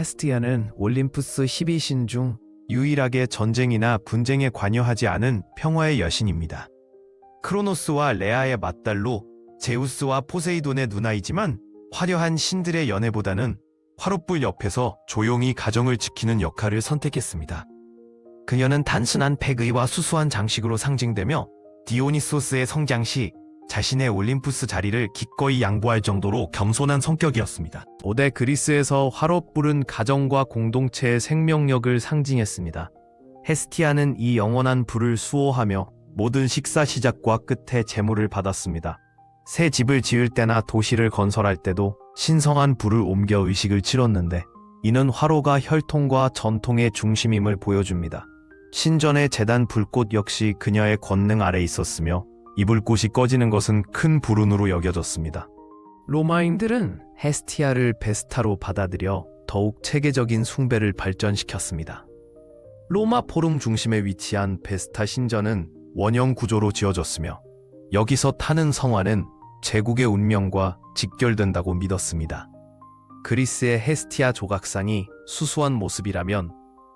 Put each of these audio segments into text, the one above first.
헤스티아는 올림푸스 12신 중 유일하게 전쟁이나 분쟁에 관여하지 않은 평화의 여신입니다. 크로노스와 레아의 맞달로 제우스와 포세이돈의 누나이지만 화려한 신들의 연애보다는 화롯불 옆에서 조용히 가정을 지키는 역할을 선택했습니다. 그녀는 단순한 패의와 수수한 장식으로 상징되며 디오니소스의 성장 시 자신의 올림푸스 자리를 기꺼이 양보할 정도로 겸손한 성격이었습니다. 고대 그리스에서 화롯불은 가정과 공동체의 생명력을 상징했습니다. 헤스티아는 이 영원한 불을 수호하며 모든 식사 시작과 끝에 제물을 받았습니다. 새 집을 지을 때나 도시를 건설할 때도 신성한 불을 옮겨 의식을 치렀는데 이는 화로가 혈통과 전통의 중심임을 보여줍니다. 신전의 재단 불꽃 역시 그녀의 권능 아래 있었으며 이 불꽃이 꺼지는 것은 큰 불운으로 여겨졌습니다. 로마인들은 헤스티아를 베스타로 받아들여 더욱 체계적인 숭배를 발전시켰습니다. 로마 포rum 중심에 위치한 베스타 신전은 원형 구조로 지어졌으며 여기서 타는 성화는 제국의 운명과 직결된다고 믿었습니다. 그리스의 헤스티아 조각상이 수수한 모습이라면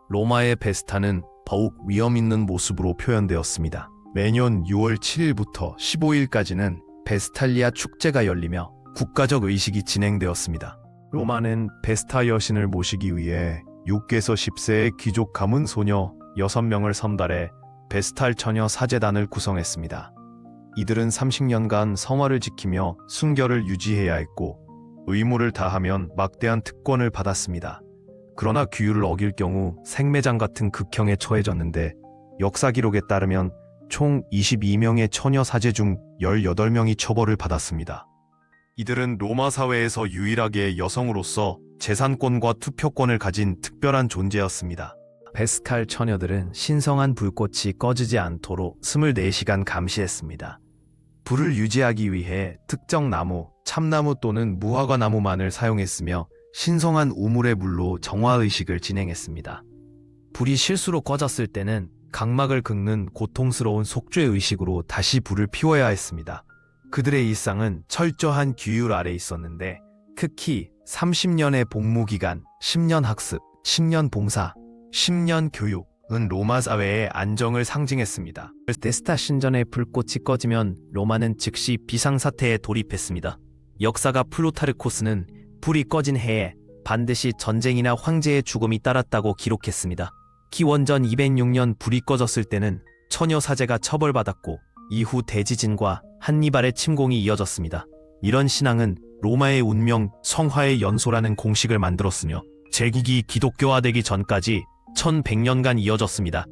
로마의 베스타는 더욱 위험 있는 모습으로 표현되었습니다. 매년 6월 7일부터 15일까지는 베스탈리아 축제가 열리며 국가적 의식이 진행되었습니다. 로마는 베스타 여신을 모시기 위해 6에서 10세의 귀족 가문 소녀 6명을 선발해 베스탈 처녀 사제단을 구성했습니다. 이들은 30년간 성화를 지키며 순결을 유지해야 했고 의무를 다하면 막대한 특권을 받았습니다. 그러나 규율을 어길 경우 생매장 같은 극형에 처해졌는데 역사 기록에 따르면 총 22명의 처녀 사제 중 18명이 처벌을 받았습니다. 이들은 로마 사회에서 유일하게 여성으로서 재산권과 투표권을 가진 특별한 존재였습니다. 베스칼 처녀들은 신성한 불꽃이 꺼지지 않도록 24시간 감시했습니다. 불을 유지하기 위해 특정 나무, 참나무 또는 무화과 나무만을 사용했으며 신성한 우물의 물로 정화 의식을 진행했습니다. 불이 실수로 꺼졌을 때는 각막을 긁는 고통스러운 속죄 의식으로 다시 불을 피워야 했습니다. 그들의 일상은 철저한 규율 아래 있었는데 특히 30년의 복무 기간, 10년 학습, 10년 봉사, 10년 교육은 로마 사회의 안정을 상징했습니다. 데스타 신전의 불꽃이 꺼지면 로마는 즉시 비상사태에 돌입했습니다. 역사가 플루타르코스는 불이 꺼진 해에 반드시 전쟁이나 황제의 죽음이 따랐다고 기록했습니다. 기원전 206년 불이 꺼졌을 때는 처녀 사제가 처벌받았고 이후 대지진과 한니발의 침공이 이어졌습니다. 이런 신앙은 로마의 운명, 성화의 연소라는 공식을 만들었으며 제국이 기독교화되기 전까지 1100년간 이어졌습니다.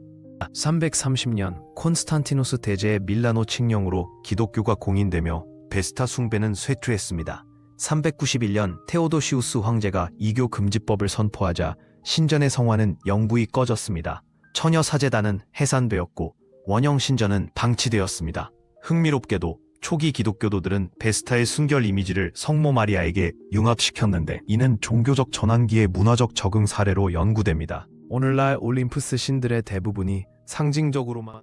330년 콘스탄티누스 대제의 밀라노 칙령으로 기독교가 공인되며 베스타 숭배는 쇠퇴했습니다. 391년 테오도시우스 황제가 이교 금지법을 선포하자 신전의 성화는 영구히 꺼졌습니다. 처녀 사제단은 해산되었고 원형 신전은 방치되었습니다. 흥미롭게도 초기 기독교도들은 베스타의 순결 이미지를 성모 마리아에게 융합시켰는데 이는 종교적 전환기의 문화적 적응 사례로 연구됩니다. 오늘날 올림푸스 신들의 대부분이 상징적으로만